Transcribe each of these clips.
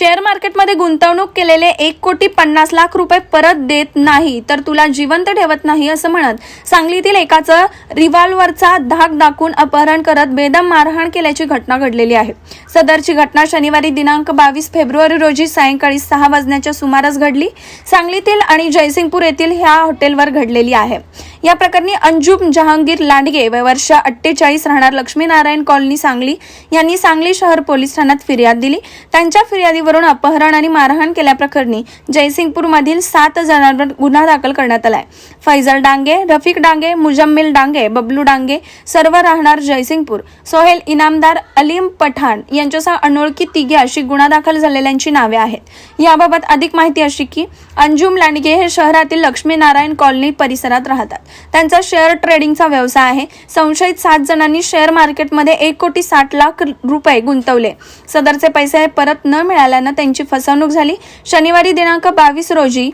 Share मार्केटमध्ये गुंतवणूक केलेले एक कोटी पन्नास लाख रुपये परत देत नाही तर तुला जिवंत ठेवत नाही असं म्हणत. सांगलीतील एकाचं रिव्हॉल्व्हरचा धाक दाखवून अपहरण करत बेदम मारहाण केल्याची घटना घडलेली आहे. सदरची घटना शनिवारी दिनांक बावीस फेब्रुवारी रोजी सायंकाळी सहा वाजण्याच्या सुमारास घडली. सांगलीतील आणि जयसिंगपूर येथील ह्या हॉटेलवर घडलेली आहे. या प्रकरणी अंजुम जहांगीर लांडगे व वर्षा अठ्ठेचाळीस राहणार लक्ष्मीनारायण कॉलनी सांगली यांनी सांगली शहर पोलीस ठाण्यात फिर्याद दिली. त्यांच्या फिर्यादीवरून अपहरण आणि मारहाण केल्याप्रकरणी जयसिंगपूरमधील सात जणांवर गुन्हा दाखल करण्यात आलाय. फैजल डांगे रफिक डांगे मुजम्मिल डांगे बबलू डांगे सर्व राहणार जयसिंगपूर. सोहेल इनामदार अलीम पठाण यांच्यासह अनोळखी तिघे अशी गुन्हा दाखल झालेल्यांची नावे आहेत. याबाबत अधिक माहिती अशी की अंजुम लांडगे हे शहरातील लक्ष्मीनारायण कॉलनी परिसरात राहतात. त्यांचा शेअर ट्रेडिंगचा व्यवसाय आहे. संशयित सात जणांनी शेअर मार्केटमध्ये एक कोटी साठ लाख रुपये गुंतवले. सदरचे पैसे परत न मिळाल्यानं त्यांची फसवणूक झाली. शनिवारी दिनांक बावीस रोजी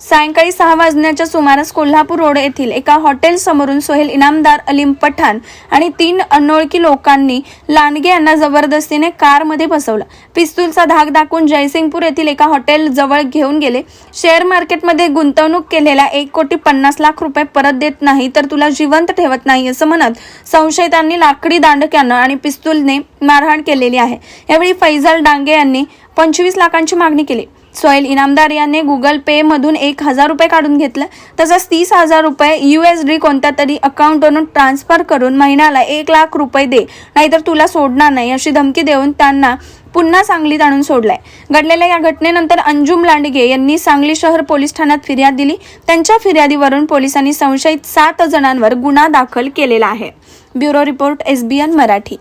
सायंकाळी सहा वाजण्याच्या सुमारास कोल्हापूर रोड येथील एका हॉटेल समोरून सोहेल इनामदार अलीम पठाण आणि तीन अनोळखी लोकांनी लांडगे यांना जबरदस्तीने कारमध्ये बसवलं पिस्तूलचा धाक दाखवून जयसिंगपूर येथील एका हॉटेल जवळ घेऊन गेले. शेअर मार्केटमध्ये गुंतवणूक केलेल्या एक कोटी पन्नास लाख रुपये परत देत नाही तर तुला जिवंत ठेवत नाही असं म्हणत संशयितांनी लाकडी दांडक्यानं आणि पिस्तूलने मारहाण केलेली आहे. यावेळी फैजल डांगे यांनी पंचवीस लाखांची मागणी केली. सोहेल इनामदार यांनी गुगल पे मधून एक हजार रुपये काढून घेतले. तसंच तीस हजार रुपये युएसडी कोणत्या तरी अकाउंटवरून ट्रान्सफर करून महिन्याला एक लाख रुपये दे. नाहीतर तुला सोडणार नाही अशी धमकी देऊन त्यांना पुन्हा सांगलीत आणून सोडलाय. घडलेल्या या घटनेनंतर अंजुम लांडगे यांनी सांगली शहर पोलीस ठाण्यात फिर्याद दिली. त्यांच्या फिर्यादीवरून पोलिसांनी संशयित सात जणांवर गुन्हा दाखल केलेला आहे. Bureau report SBN Marathi.